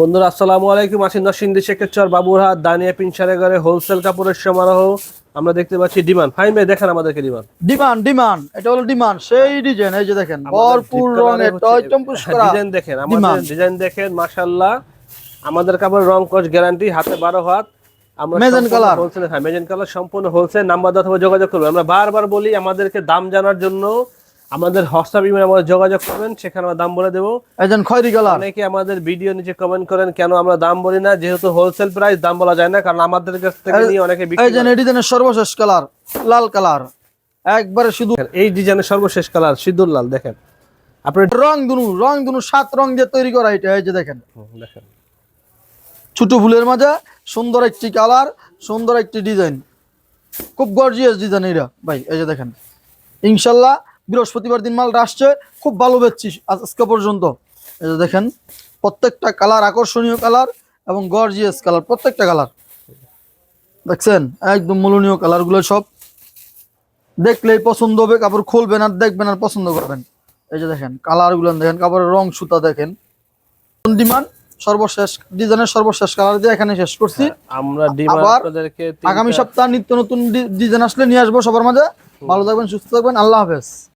বন্ধুরা আসসালামু আলাইকুম। আসিন সিন্ধি শেখের বাবুরহাট দানিয়া পিনসারে ঘরে হোলসেল কাপড়ের সমারোহ। আমরা দেখতে পাচ্ছি ডিমান্ড। ফাইন ভাই দেখেন আমাদেরকে ডিমান্ড। ডিমান্ড ডিমান্ড এটা হলো ডিমান্ড। সেই ডিজাইন এই যে দেখেন ভরপুর রঙের টয় টম্পুস করা ডিজাইন দেখেন আমাদের ডিজাইন দেখেন মাশাআল্লাহ। আমাদের কাপড় রং কস গ্যারান্টি হাতে বারো হাত। আমরা Mazen colour। হোলসেল হ্যাঁ মেজেন কালার সম্পূর্ণ হোলসেল নাম্বার দেওয়া অথবা যোগাযোগ করবেন আমরা বারবার বলি আমাদেরকে দাম জানার জন্য আমাদের হোয়াটসঅ্যাপ ইমেল আমাদের যোগাযোগ করবেন সেখানে আমরা দাম বলে দেবো। একজন খয়রি কালার অনেকে আমাদের ভিডিও নিচে কমেন্ট করেন কেন আমরা দাম বলি না? যেহেতু হোলসেল প্রাইস দাম বলা যায় না কারণ আমাদের কাছ থেকে নিয়ে অনেকে যেন এই ডিজাইনের সর্বশেষ কালার লাল কালার একবারে শুধু এই ডিজাইনের সর্বশেষ কালার সিঁদুর লাল দেখেন। আপনি রং দুনু রং দুনু সাত রং দিয়ে তৈরি করা এটা এই যে দেখেন। দেখেন। ছোট ফুলের মাঝে সুন্দর একটি কালার সুন্দর একটি ডিজাইন। খুব গর্জিয়াস ডিজাইন এটা ভাই এই যে দেখেন। ইনশাল্লাহ বৃহস্পতিবার দিন মালটা আসছে। খুব ভালো বেচছি আজকে পর্যন্ত। এই যে দেখেন প্রত্যেকটা কালার আকর্ষণীয় কালার এবং গর্জিয়াস কালার প্রত্যেকটা কালার। দেখছেন? একদম মূলনীয় কালারগুলো সব। দেখলেই পছন্দ হবে কাপড় খুলবেন আর দেখবেন আর পছন্দ করবেন। এই যে দেখেন কালারগুলো দেখেন কাপড়ের রং সুতা দেখেন। ডিমান্ড সর্বশেষ ডিজাইনের সর্বশেষ কালার দিয়ে এখানে শেষ করছি। আমরা আপনাদেরকে আগামী সপ্তাহ নিত্য নতুন ডিজাইন আসলে নিয়ে আসব সবার মাঝে। ভালো থাকবেন সুস্থ থাকবেন আল্লাহ হাফেজ।